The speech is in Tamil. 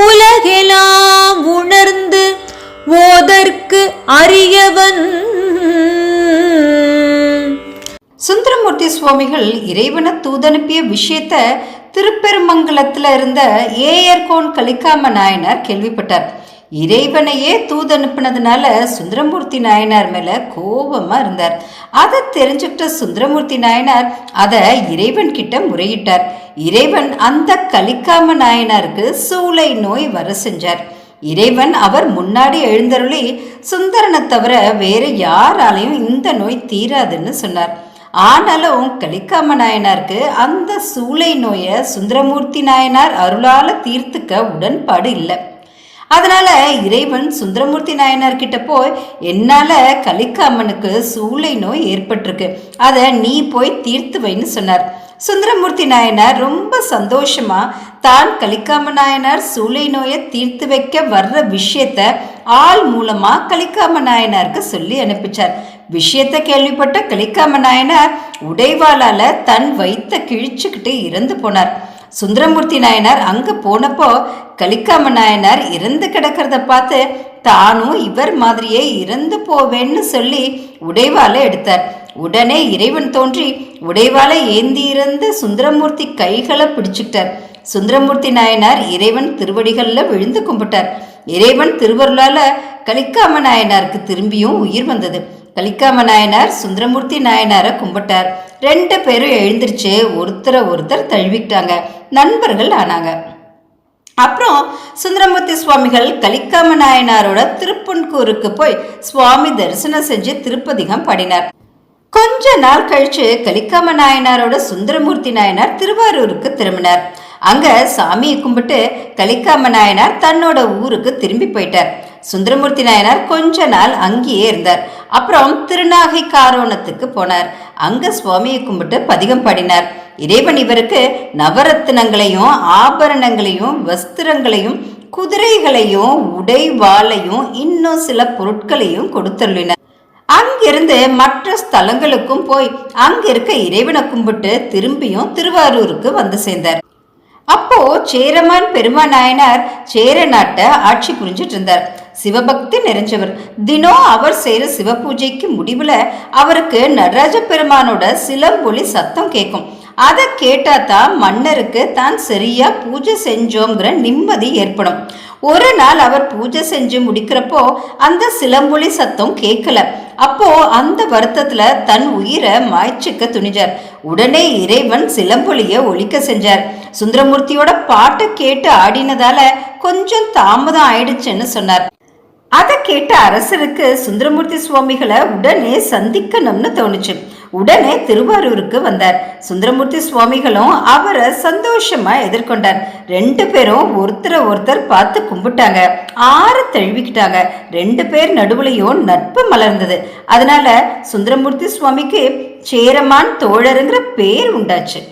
உலகெலாம் உணர்ந்து ஓதற்கு அரியவன். சுந்தரமூர்த்தி சுவாமிகள் இறைவனை தூதனுப்பிய விஷயத்த திருப்பெருமங்கலத்தில் இருந்த ஏயர்கோன் கலிக்காம நாயனார் கேள்விப்பட்டார். இறைவனையே தூதனுப்பினதுனால சுந்தரமூர்த்தி நாயனார் மேல கோபமா இருந்தார். அதை தெரிஞ்சுக்கிட்ட சுந்தரமூர்த்தி நாயனார் அதை இறைவன் கிட்ட முறையிட்டார். இறைவன் அந்த கலிக்காம நாயனாருக்கு சூளை நோய் வர செஞ்சார். இறைவன் அவர் முன்னாடி எழுந்தருளி சுந்தரனை தவிர வேறு யாராலையும் இந்த நோய் தீராதுன்னு சொன்னார். ஆனாலும் கலிக்காம நாயனாருக்கு அந்த சூளை நோயை சுந்தரமூர்த்தி நாயனார் அருளால தீர்த்துக்க உடன்பாடு இல்லை. அதனால இறைவன் சுந்தரமூர்த்தி நாயனார் கிட்ட போய் என்னால கலிக்காமனுக்கு சூளை நோய் ஏற்பட்டிருக்கு. அதை நீ போய் தீர்த்து வைன்னு சொன்னார். சுந்தரமூர்த்தி நாயனார் ரொம்ப சந்தோஷமா தான் கலிக்காம நாயனார் சூளை நோயை தீர்த்து வைக்க வர்ற விஷயத்த ஆள் மூலமா கலிக்காம நாயனாருக்கு சொல்லி அனுப்பிச்சார். விஷயத்த கேள்விப்பட்ட கலிக்காம நாயனார் உடைவாளால தன் வைத்த கிழிச்சுக்கிட்டு இறந்து போனார். சுந்தரமூர்த்தி நாயனார் அங்க போனப்போ கலிக்காம நாயனார் இறந்து கிடக்கிறத பார்த்து தானும் இவர் மாதிரியே இறந்து போவேன்னு சொல்லி உடைவாளை எடுத்தார். உடனே இறைவன் தோன்றி உடைவாளை ஏந்தியிருந்த சுந்தரமூர்த்தி கைகளை பிடிச்சுக்கிட்டார். சுந்தரமூர்த்தி நாயனார் இறைவன் திருவடிகளில் விழுந்து கும்பிட்டார். இறைவன் திருவருளால கலிக்காம நாயனாருக்கு திரும்பியும் உயிர் வந்தது. கலிக்காம நாயனார் சுந்தரமூர்த்தி நாயனாரை கும்பிட்டார். ரெண்டு பேரும் எழுந்திருச்சு ஒருத்தரை ஒருத்தர் தழுவிக்கிட்டாங்க. நண்பர்கள் ஆனாங்க. சுந்தரமூர்த்தி சுவாமிகள் கலிக்காம நாயனாரோட திருப்பன்கூருக்கு போய் சுவாமி தரிசனம் செஞ்சு திருப்பதிகம் பாடினார். கொஞ்ச நாள் கழிச்சு கலிக்காம நாயனாரோட சுந்தரமூர்த்தி நாயனார் திருவாரூருக்கு திரும்பினார். அங்க சாமியை கும்பிட்டு கலிக்காம நாயனார் தன்னோட ஊருக்கு திரும்பி போயிட்டார். சுந்தரமூர்த்தி நாயனார் கொஞ்ச நாள் அங்கேயே இருந்தார். அப்புறம் திருநாகை காரோணத்துக்கு போனார். அங்க சுவாமியை கும்பிட்டு பதிகம் பாடினார். இறைவன் இவருக்கு நவரத்தினங்களையும் ஆபரணங்களையும் வஸ்திரங்களையும் குதிரைகளையும் உடைவாளையும் இன்னும் சில பொருட்களையும் கொடுத்துள்ளினர் அங்கிருந்து மற்ற ஸ்தலங்களுக்கும் போய் அங்க இருக்க இறைவனை கும்பிட்டு திரும்பியும் திருவாரூருக்கு வந்து சேர்ந்தார். அப்போ சேரமான் பெருமா நாயனார் சேர நாட்டை ஆட்சி புரிஞ்சிட்டு இருந்தார். சிவபக்தி நிறைஞ்சவர். தினம் அவர் செய்யற சிவ பூஜைக்கு முடிவுல அவருக்கு நடராஜ பெருமானோட சிலம்பொலி சத்தம் கேட்கும். அதை கேட்டாதான் மன்னருக்கு தான் சரியா பூஜை செஞ்சோங்கிற நிம்மதி ஏற்படும். ஒரு நாள் அவர் பூஜை செஞ்சு முடிக்கிறப்போ அந்த சிலம்பொலி சத்தம் கேட்கல. அப்போ அந்த வருத்தத்துல தன் உயிரை மாய்ச்சிக்க துணிஞ்சார். உடனே இறைவன் சிலம்பொலிய ஒழிக்க செஞ்சார். சுந்தரமூர்த்தியோட பாட்டை கேட்டு ஆடினதால கொஞ்சம் தாமதம் ஆயிடுச்சுன்னு சொன்னார். அதை கேட்ட அரசருக்கு சுந்தரமூர்த்தி சுவாமிகளை உடனே சந்திக்கணும்னு தோணுச்சு. உடனே திருவாரூருக்கு வந்தார். சுந்தரமூர்த்தி சுவாமிகளும் அவரை சந்தோஷமா எதிர்கொண்டார். ரெண்டு பேரும் ஒருத்தரை ஒருத்தர் பார்த்து கும்பிட்டாங்க. ஆறு தழுவிக்கிட்டாங்க. ரெண்டு பேர் நடுவுலையும் நட்பு மலர்ந்தது. அதனால சுந்தரமூர்த்தி சுவாமிக்கு சேரமான் தோழருங்கிற பேர் உண்டாச்சு.